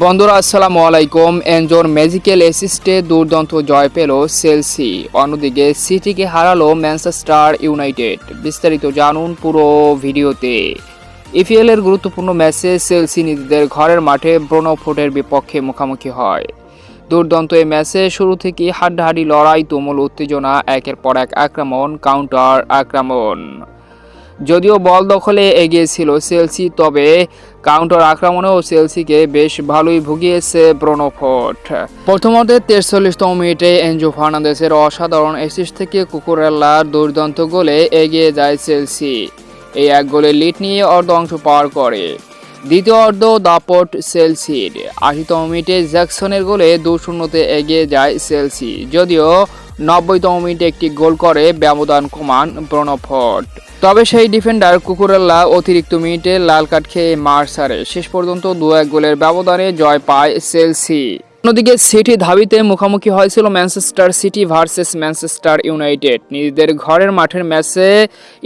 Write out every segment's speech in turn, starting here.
বন্ধুরা, আসসালামু আলাইকুম। এনজোর ম্যাজিক্যাল অ্যাসিস্টে দুর্দান্ত জয় পেল সেলসি অন্যদিকে সিটিকে হারালো ম্যানচেস্টার ইউনাইটেড। বিস্তারিত জানুন পুরো ভিডিওতে। ইপিএল এর গুরুত্বপূর্ণ ম্যাচে সেলসি নিজেদের ঘরের মাঠে ব্রোনোফোর্টের বিপক্ষে মুখোমুখি হয়। দুর্দান্ত এই ম্যাচে শুরু থেকে হাড্ডাহাড্ডি লড়াই তুমুল উত্তেজনা, একের পর এক আক্রমণ কাউন্টার আক্রমণ। যদিও বল দখলে এগিয়ে ছিল চেলসি, তবে কাউন্টার আক্রমণেও চেলসিকে বেশ ভালোই ভুগিয়েছে ব্রোনোফোর্ট প্রথমতে তেরচল্লিশতম মিনিটে এনজো ফার্নান্দেসের অসাধারণ অ্যাসিস্ট থেকে কুকুরেল্লার দুর্দান্ত গোলে এগিয়ে যায় চেলসি। এই এক গোলে লিড নিয়ে অর্ধ অংশ পার করে। দ্বিতীয় অর্ধ দাপট সেলসির আশিতম মিনিটে জ্যাকসনের গোলে দু শূন্যতে এগিয়ে যায় সেলসি যদিও নব্বইতম মিনিটে একটি গোল করে ব্যবধান কমান ব্রনফোর্ট তবে সেই ডিফেন্ডার কুকুরাল্লা অতিরিক্ত মিনিটে লাল কার্ড খেয়ে মার সারে। শেষ পর্যন্ত দু এক গোলের ব্যবধানে জয় পায় সেলসি অন্যদিকে সিটি ধাবিতে মুখোমুখি হয়েছিল Manchester City versus Manchester United. নিজেদের ঘরের মাঠের ম্যাচে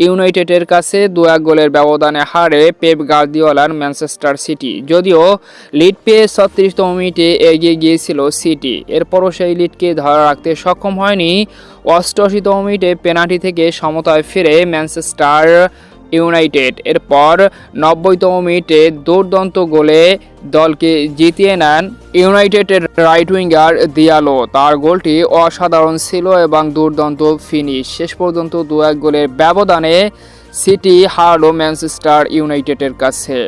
ইউনাইটেডের কাছে দু এক গোলের ব্যবধানে হারে পেপ গার্দিওলার ম্যানচেস্টার সিটি। যদিও লিড পেয়ে ছত্রিশতম মিনিটে এগিয়ে গিয়েছিল সিটি। এরপরও সেই লিডকে ধরে রাখতে সক্ষম হয়নি। অষ্টআশিতম মিনিটে পেনাল্টি থেকে সমতায় ফিরে ম্যানচেস্টার ইউনাইটেড। এরপর নব্বইতম মিনিটে দুর্দান্ত গোলে দলকে জিতিয়ে নেন ইউনাইটেডের রাইট উইঙ্গার দিয়ালো। তার গোলটি অসাধারণ ছিল এবং দুর্দান্ত ফিনিশ শেষ পর্যন্ত দু এক গোলের ব্যবধানে সিটি হারলো ম্যানচেস্টার ইউনাইটেডের কাছে।